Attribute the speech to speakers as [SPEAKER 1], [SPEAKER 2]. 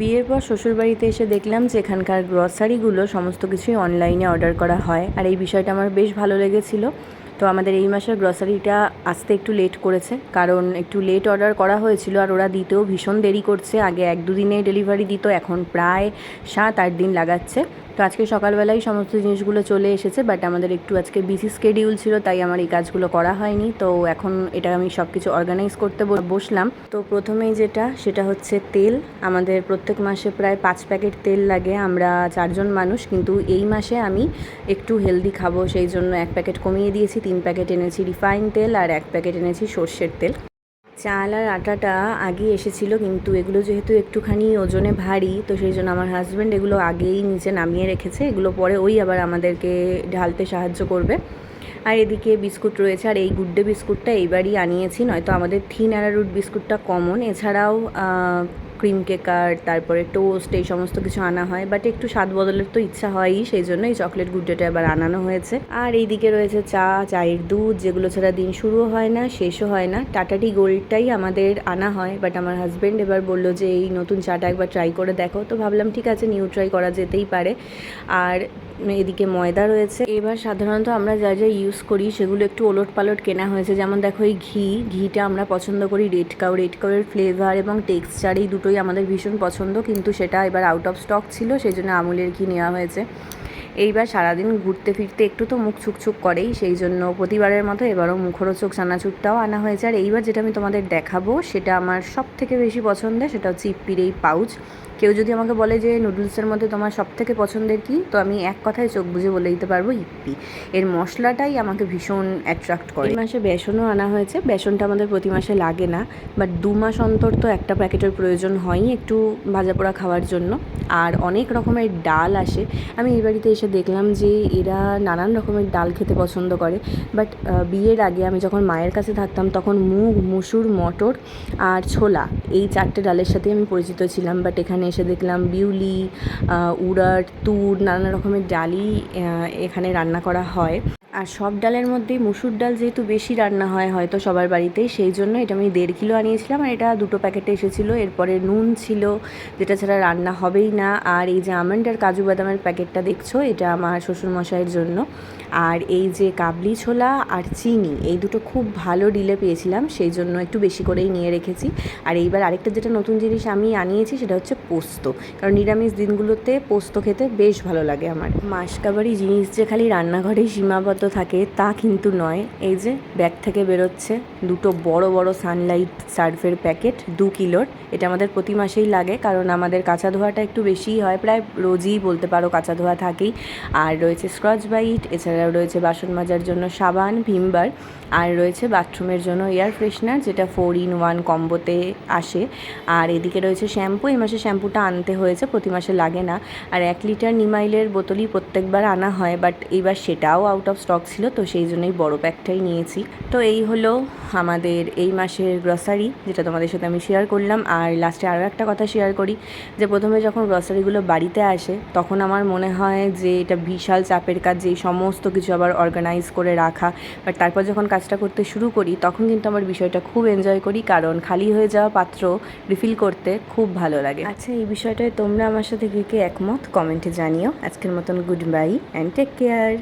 [SPEAKER 1] বিয়ের পর শ্বশুরবাড়িতে এসে দেখলাম যে এখানকার গ্রসারিগুলো সমস্ত কিছুই অনলাইনে অর্ডার করা হয়। আর এই বিষয়টা আমার বেশ ভালো লেগেছিল। তো আমাদের এই মাসের গ্রসারিটা আসতে একটু লেট করেছে। কারণ একটু লেট অর্ডার করা হয়েছিল আর ওরা দিতেও ভীষণ দেরি করছে। আগে এক দুদিনে ডেলিভারি দিত, এখন প্রায় সাত আট দিন লাগাচ্ছে। তো আজকে সকালবেলাই সমস্ত জিনিসগুলো চলে এসেছে বাট আমাদের একটু আজকে বিসি স্কেডিউল ছিল, তাই আমার এই কাজগুলো করা হয়নি। তো এখন এটা আমি সব কিছু অর্গানাইজ করতে বসলাম। তো প্রথমেই যেটা, সেটা হচ্ছে তেল। আমাদের প্রত্যেক মাসে প্রায় পাঁচ প্যাকেট তেল লাগে, আমরা চারজন মানুষ, কিন্তু এই মাসে আমি একটু হেলদি খাব, সেই জন্য এক প্যাকেট কমিয়ে দিয়েছি, তিন প্যাকেট এনেছি রিফাইন তেল আর এক প্যাকেট এনেছি সর্ষের তেল। চাল আর আটাটা আগে এসেছিল, কিন্তু এগুলো যেহেতু একটুখানি ওজনে ভারী, তো সেই জন্য আমার হাজব্যান্ড এগুলো আগেই নিচে নামিয়ে রেখেছে। এগুলো পরে ওই আবার আমাদেরকে ঢালতে সাহায্য করবে। আর এদিকে বিস্কুট রয়েছে, আর এই গুড্ডে বিস্কুটটা এইবারই আনিয়েছি, নয়তো আমাদের থিন অ্যারারুট বিস্কুটটা কমন এছাড়াও ক্রিম কেকার তারপরে টোস্ট এই সমস্ত কিছু আনা হয় বাট একটু স্বাদ বদলের তো ইচ্ছা হয়ই, সেই জন্য এই চকলেট গুড্ডেটা এবার আনানো হয়েছে। আর এইদিকে রয়েছে চা, চায়ের দুধ, যেগুলো ছাড়া দিন শুরুও হয় না, শেষও হয় না। টাটাটি গোল্ডটাই আমাদের আনা হয় বাট আমার হাজব্যান্ড এবার বলল যে, এই নতুন চাটা একবার ট্রাই করে দেখো। তো ভাবলাম, ঠিক আছে নিউ ট্রাই করা যেতেই পারে। আর এদিকে ময়দা রয়েছে। এবার সাধারণত আমরা যা যা ইউজ করি সেগুলো একটু ওলট পালট কেনা হয়েছে। যেমন দেখো এই ঘি। ঘিটা আমরা পছন্দ করি রেড কাউ রেড কাউয়ের ফ্লেভার এবং টেক্সচার এই দুটোই আমাদের ভীষণ পছন্দ। কিন্তু সেটা এবার আউট অফ স্টক ছিল সেই জন্য আমুলের ঘি নেওয়া হয়েছে। এইবার সারাদিন ঘুরতে ফিরতে একটু তো মুখ ছুকছুক করেই, সেই জন্য প্রতিবারের মতো এবারও মুখরোচক চানাচুরটাও আনা হয়েছে। আর এইবার যেটা আমি তোমাদের দেখাবো, সেটা আমার সব থেকে বেশি পছন্দের, সেটা হচ্ছে ইপ্পির এই পাউচ কেউ যদি আমাকে বলে যে নুডলসের মধ্যে তোমার সব থেকে পছন্দের কি, তো আমি এক কথায় চোখ বুঝে বলে দিতে পারব ইপ্পি এর মশলাটাই আমাকে ভীষণ অ্যাট্রাক্ট করে। এই মাসে বেসনও আনা হয়েছে। বেসনটা আমাদের প্রতি মাসে লাগে না বাট দু মাস অন্তর তো একটা প্যাকেটের প্রয়োজন হয়ই একটু ভাজা পোড়া খাওয়ার জন্য। আর অনেক রকমের ডাল আসে। আমি এই বাড়িতে এসে দেখলাম যে এরা নানান রকমের ডাল খেতে পছন্দ করে। বাট বিয়ের আগে আমি যখন মায়ের কাছে থাকতাম তখন মুগ, মুসুর, মটর আর ছোলা, এই চারটে ডালের সাথে আমি পরিচিত ছিলাম। বাট এখানে এসে দেখলাম বিউলি উড়ার তুর নানা রকমের ডালই এখানে রান্না করা হয়। আর সব ডালের মধ্যেই মুসুর ডাল যেহেতু বেশি রান্না হয় হয়তো সবার বাড়িতেই, সেই জন্য এটা আমি দেড় কিলো আনিয়েছিলাম আর এটা দুটো প্যাকেটে এসেছিল। এরপরে নুন ছিল, যেটা ছাড়া রান্না হবেই না। আর এই যে আমন্ড আর কাজু বাদামের প্যাকেটটা দেখছ, এটা আমার শ্বশুরমশাইয়ের জন্য। আর এই যে কাবলি ছোলা আর চিনি, এই দুটো খুব ভালো ডিলে পেয়েছিলাম, সেই জন্য একটু বেশি করেই নিয়ে রেখেছি। আর এইবার আরেকটা যেটা নতুন জিনিস আমি আনিয়েছি, সেটা হচ্ছে পোস্ত। কারণ নিরামিষ দিনগুলোতে পোস্ত খেতে বেশ ভালো লাগে আমার। মাসকাবারি জিনিস যে খালি রান্নাঘরেই সীমাবদ্ধ থাকে, তা কিন্তু নয়। এই যে, ব্যাগ থেকে বেরোচ্ছে দুটো বড় বড় সানলাইট সার্ফের প্যাকেট দু কিলোর। এটা আমাদের প্রতি মাসেই লাগে, কারণ আমাদের কাঁচা ধোয়াটা একটু বেশিই হয়, প্রায় রোজই বলতে পারো কাঁচা ধোয়া থাকেই। আর রয়েছে স্ক্রচ বাইট এছাড়াও রয়েছে বাসন মাজার জন্য সাবান, ভিমবার। আর রয়েছে বাথরুমের জন্য এয়ার ফ্রেশনার যেটা ফোর ইন ওয়ান কম্বোতে আসে। আর এদিকে রয়েছে শ্যাম্পু এই মাসে শ্যাম্পুটা আনতে হয়েছে, প্রতি মাসে লাগে না। আর এক লিটার নিমাইলের বোতলই প্রত্যেকবার আনা হয় বাট এইবার সেটাও আউট অফ স্টক ছিল, তো সেই জন্যই বড় প্যাকটাই নিয়েছি। তো এই হলো আমাদের এই মাসের গ্রসারি যেটা তোমাদের সাথে আমি শেয়ার করলাম। আর লাস্টে আরও একটা কথা শেয়ার করি, যে প্রথমে যখন গ্রসারিগুলো বাড়িতে আসে, তখন আমার মনে হয় যে এটা বিশাল চাপের কাজ, যে সমস্ত কিছু আবার অর্গানাইজ করে রাখা। বাট তারপর যখন কাজটা করতে শুরু করি, তখন কিন্তু আমার বিষয়টা খুব এনজয় করি, কারণ খালি হয়ে যাওয়া পাত্র রিফিল করতে খুব ভালো লাগে। আচ্ছা এই বিষয়টায় তোমরা আমার সাথে কে কে একমত? কমেন্টে জানিও। আজকের মতন good bye and take care